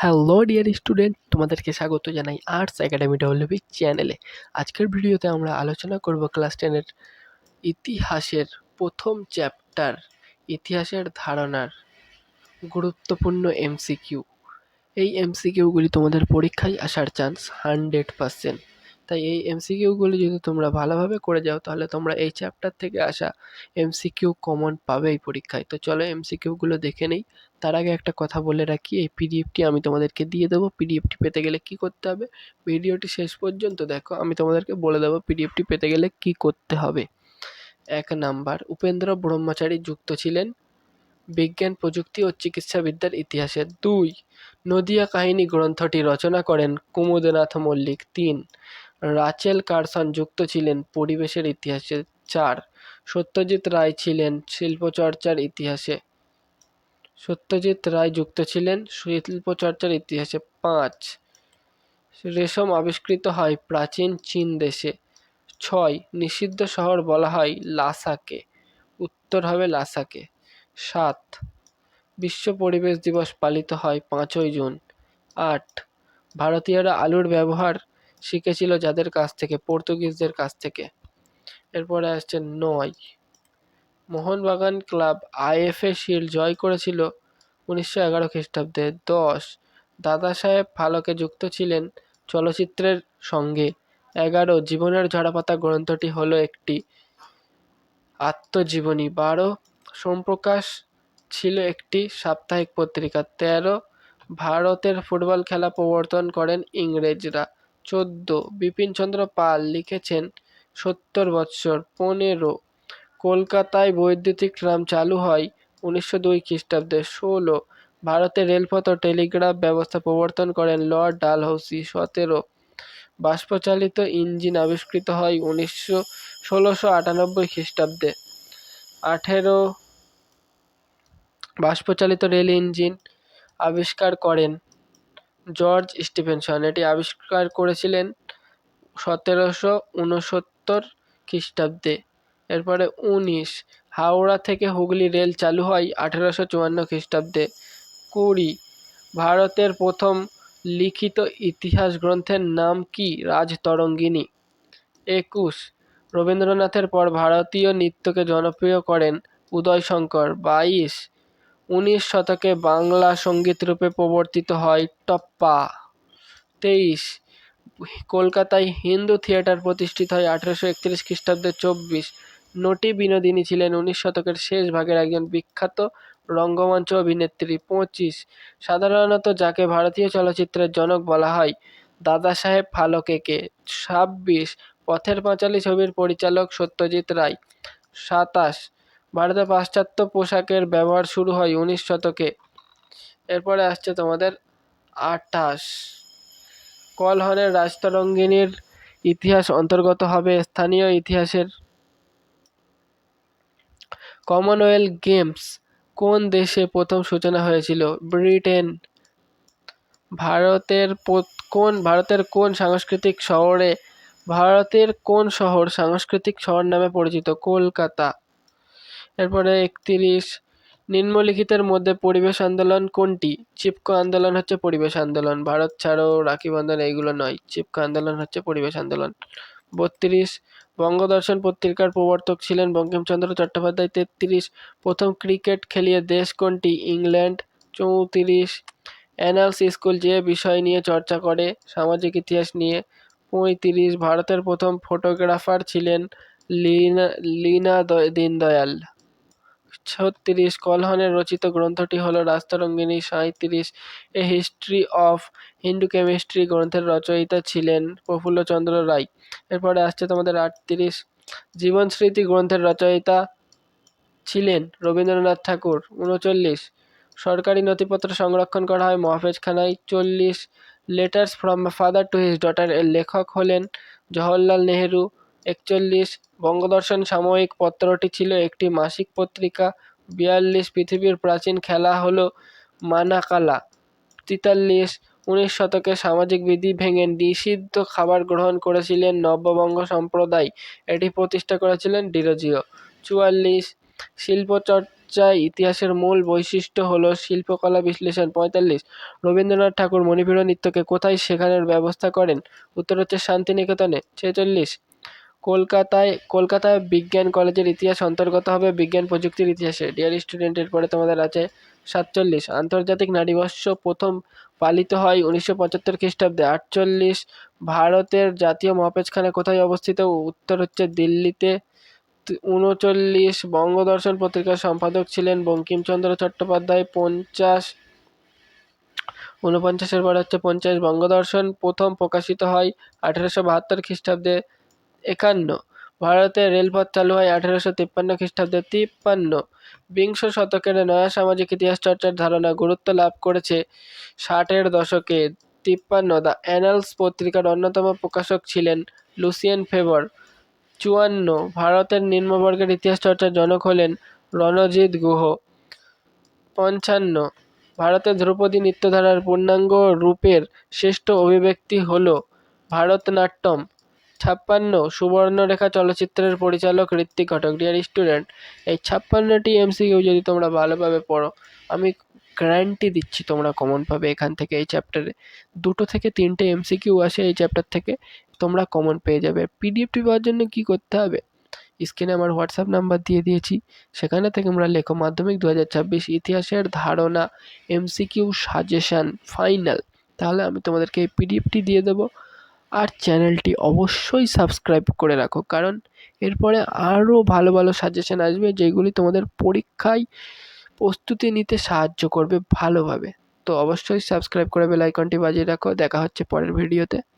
Hello dear student তোমাদেরকে স্বাগত জানাই আর্টস একাডেমি ডেভেলপিক চ্যানেলে আজকের ভিডিওতে আমরা আলোচনা করব ক্লাস টেনের ইতিহাসের প্রথম চ্যাপ্টার ইতিহাসের ধারণার গুরুত্বপূর্ণ এমসিকিউ এই এমসিকিউগুলি তোমাদের পরীক্ষায় আসার চান্স হান্ড্রেড পারসেন্ট তাই এই এমসিকিউগুলি যদি তোমরা ভালোভাবে করে যাও, তাহলে তোমরা এই চ্যাপ্টার থেকে আসা এমসিকিউ কমন পাবেই পরীক্ষায়। তো চলো এমসিকিউগুলো দেখে নেই। তার আগে একটা কথা বলে রাখি, এই পিডিএফটি আমি তোমাদেরকে দিয়ে দেবো। পিডিএফটি পেতে গেলে কি করতে হবে? ভিডিওটি শেষ পর্যন্ত দেখো, আমি তোমাদেরকে বলে দেবো পিডিএফটি পেতে গেলে কি করতে হবে। এক নাম্বার, উপেন্দ্র ব্রহ্মচারী যুক্ত ছিলেন বিজ্ঞান, প্রযুক্তি ও চিকিৎসাবিদ্যার ইতিহাসে। দুই, নদিয়া কাহিনী গ্রন্থটি রচনা করেন কুমুদনাথ মল্লিক। তিন রাচেল কারসন যুক্ত ছিলেন পরিবেশের ইতিহাসে। চার, সত্যজিৎ রায় ছিলেন শিল্পচর্চার ইতিহাসে। সত্যজিৎ রায় যুক্ত ছিলেন শিল্পচর্চার ইতিহাসে। পাঁচ, রেশম আবিষ্কৃত হয় প্রাচীন চীন দেশে। ছয়, নিষিদ্ধ শহর বলা হয় লাসাকে। উত্তর হবে লাসাকে। সাত, বিশ্ব পরিবেশ দিবস পালিত হয় পাঁচই জুন। আট, ভারতীয়রা আলুর ব্যবহার শিখেছিল যাদের কাছ থেকে, পর্তুগিজদের কাছ থেকে। এরপরে আসছে নয়। মোহনবাগান ক্লাব আইএফএ শিল্ড জয় করেছিল উনিশশো এগারো খ্রিস্টাব্দে। দশ। দাদা সাহেব ফালকে যুক্ত ছিলেন চলচ্চিত্রের সঙ্গে। এগারো। জীবনের ঝরাপাতা গ্রন্থটি হলো একটি আত্মজীবনী। বারো। সোমপ্রকাশ ছিল একটি সাপ্তাহিক পত্রিকা। তেরো। ভারতের ফুটবল খেলা প্রবর্তন করেন ইংরেজরা। চোদ্দ। বিপিনচন্দ্র পাল লিখেছেন, সত্তর বৎসর, পনেরো। কলকাতায় বৈদ্যুতিক ট্রাম চালু হয় উনিশশো দুই খ্রিস্টাব্দে। ষোলো। ভারতে রেলপথ ও টেলিগ্রাফ ব্যবস্থা প্রবর্তন করেন লর্ড ডালহৌসি, সতেরো। বাষ্পচালিত ইঞ্জিন আবিষ্কৃত হয় উনিশশো, ষোলোশো আটানব্বই খ্রিস্টাব্দে। আঠেরো। বাষ্পচালিত রেল ইঞ্জিন আবিষ্কার করেন জর্জ স্টিফেনসন। এটি আবিষ্কার করেছিলেন সতেরোশো উনসত্তর খ্রিস্টাব্দে। এরপরে উনিশ, হাওড়া থেকে হুগলি রেল চালু হয় আঠেরোশো চুয়ান্ন খ্রিস্টাব্দে। কুড়ি, ভারতের প্রথম লিখিত ইতিহাস গ্রন্থের নাম কি? রাজতরঙ্গিনী। একুশ, রবীন্দ্রনাথের পর ভারতীয় নৃত্যকে জনপ্রিয় করেন উদয়শঙ্কর। বাইশ উনিশ শতকে বাংলা সংগীত রূপে প্রবর্তিত হয় টপ্পা। তেইশ, কলকাতায় হিন্দু থিয়েটার প্রতিষ্ঠিত হয় আঠেরোশো একত্রিশ খ্রিস্টাব্দে চব্বিশ। নটি বিনোদিনী ছিলেন উনিশ শতকের শেষ ভাগের একজন বিখ্যাত রঙ্গমঞ্চ অভিনেত্রী। পঁচিশ, সাধারণত যাকে ভারতীয় চলচ্চিত্রের জনক বলা হয় দাদা সাহেব ফালকেকে। ছাব্বিশ, পথের পাঁচালী ছবির পরিচালক সত্যজিৎ রায়। সাতাশ ভারতে পাশ্চাত্য পোশাকের ব্যবহার শুরু হয় উনিশ শতকে। এরপরে আসছে তোমাদের আটাশ কলহরের রাজতরঙ্গিনীর ইতিহাস অন্তর্গত হবে স্থানীয় ইতিহাসের। কমনওয়েলথ গেমস কোন দেশে প্রথম সূচনা হয়েছিল? ব্রিটেন। ভারতের কোন ভারতের কোন সাংস্কৃতিক শহরে, ভারতের কোন শহর সাংস্কৃতিক শহর নামে পরিচিত? কলকাতা। এরপরে একত্রিশ। নিম্নলিখিতের মধ্যে পরিবেশ আন্দোলন কোনটি? চিপকো আন্দোলন হচ্ছে পরিবেশ আন্দোলন। ভারত ছাড়ো, রাখি বন্ধন, এইগুলো নয়। চিপকো আন্দোলন হচ্ছে পরিবেশ আন্দোলন। বত্রিশ, বঙ্গদর্শন পত্রিকার প্রবর্তক ছিলেন বঙ্কিমচন্দ্র চট্টোপাধ্যায়। তেত্রিশ, প্রথম ক্রিকেট খেলিয়ে দেশ কোনটি? ইংল্যান্ড। চৌত্রিশ অ্যানালস স্কুল যে বিষয় নিয়ে চর্চা করে, সামাজিক ইতিহাস নিয়ে। পঁয়ত্রিশ, ভারতের প্রথম ফটোগ্রাফার ছিলেন লীনা লীনা দীনদয়াল। ছত্রিশ কলহনের রচিত গ্রন্থটি হল রাস্তারঙ্গিনী সাঁইত্রিশ, a history of Hindu chemistry গ্রন্থের রচয়িতা ছিলেন প্রফুল্লচন্দ্র রায়। এরপরে আসছে তোমাদের আটত্রিশ। জীবন স্মৃতি গ্রন্থের রচয়িতা ছিলেন রবীন্দ্রনাথ ঠাকুর, উনচল্লিশ। সরকারি নথিপত্র সংরক্ষণ করা হয় মহাফেজখানায় চল্লিশ। Letters from father to his daughter এর লেখক হলেন জওহরলাল নেহেরু একচল্লিশ। বঙ্গদর্শন সাময়িক পত্রটি ছিল একটি মাসিক পত্রিকা। বিয়াল্লিশ পৃথিবীর প্রাচীন খেলা হলো মানাকালা। তেতাল্লিশ, উনিশ শতকে সামাজিক বিধি ভেঙে নিষিদ্ধ খাবার গ্রহণ করেছিলেন নব্যবঙ্গ সম্প্রদায়। এটি প্রতিষ্ঠা করেছিলেন ডিরোজিও। চুয়াল্লিশ শিল্প চর্চায় ইতিহাসের মূল বৈশিষ্ট্য হল শিল্পকলা বিশ্লেষণ। পঁয়তাল্লিশ, রবীন্দ্রনাথ ঠাকুর মণিপুর নৃত্যকে কোথায় শেখানোর ব্যবস্থা করেন? উত্তর হচ্ছে শান্তিনিকেতনে। ছেচল্লিশ কলকাতায় কলকাতায় বিজ্ঞান কলেজের ইতিহাস অন্তর্গত হবে বিজ্ঞান প্রযুক্তির ইতিহাসে। ডিয়ার স্টুডেন্টের পরে তোমাদের আছে সাতচল্লিশ। আন্তর্জাতিক নারী দিবস প্রথম পালিত হয় উনিশশো পঁচাত্তর খ্রিস্টাব্দে। আটচল্লিশ, ভারতের জাতীয় মহাপেজখানা কোথায় অবস্থিত? উত্তর হচ্ছে দিল্লিতে। উনচল্লিশ, বঙ্গদর্শন পত্রিকার সম্পাদক ছিলেন বঙ্কিমচন্দ্র চট্টোপাধ্যায়। পঞ্চাশ, ঊনপঞ্চাশের পর হচ্ছে পঞ্চাশ, বঙ্গদর্শন প্রথম প্রকাশিত হয় আঠেরোশো বাহাত্তর খ্রিস্টাব্দে। একান্ন। ভারতে রেলপথ চালু হয় আঠেরোশো তিপ্পান্ন খ্রিস্টাব্দে। তিপ্পান্ন। বিংশ শতকের নয়া সামাজিক ইতিহাস চর্চার ধারণা গুরুত্ব লাভ করেছে ষাটের দশকে। তিপ্পান্ন। দ্য অ্যানালস পত্রিকার অন্যতম প্রকাশক ছিলেন লুসিয়ান ফেবর। চুয়ান্ন। ভারতের নিম্নবর্গের ইতিহাস চর্চার জনক হলেন রণজিৎ গুহ। পঞ্চান্ন। ভারতের ধ্রুপদী নৃত্যধারার পূর্ণাঙ্গ রূপের শ্রেষ্ঠ অভিব্যক্তি হল ভারতনাট্যম। ছাপ্পান্ন সুবর্ণরেখা চলচ্চিত্রের পরিচালক ঋত্বিক ঘটক। ডিয়ার স্টুডেন্ট এই ছাপ্পান্নটি এমসিকিউ যদি তোমরা ভালোভাবে পড়ো, আমি গ্যারান্টি দিচ্ছি তোমরা কমন পাবে এখান থেকে এই চ্যাপ্টারে দুটো থেকে তিনটে এমসিকিউ আসে এই চ্যাপ্টার থেকে, তোমরা কমন পেয়ে যাবে। পিডিএফটি পাওয়ার জন্য কী করতে হবে? স্ক্রিনে আমার হোয়াটসঅ্যাপ নাম্বার দিয়ে দিয়েছি। সেখানে থেকে তোমরা লেখো, মাধ্যমিক দু হাজার ছাব্বিশ ইতিহাসের ধারণা এমসিকিউ সাজেশান ফাইনাল তাহলে আমি তোমাদেরকে এই পিডিএফটি দিয়ে দেবো। আর চ্যানেলটি অবশ্যই সাবস্ক্রাইব করে রাখো, কারণ এরপরে আরও ভালো ভালো সাজেশান আসবে যেগুলি তোমাদের পরীক্ষায় প্রস্তুতি নিতে সাহায্য করবে ভালোভাবে। তো অবশ্যই সাবস্ক্রাইব করে বেল আইকনটি বাজিয়ে রাখো। দেখা হচ্ছে পরের ভিডিওতে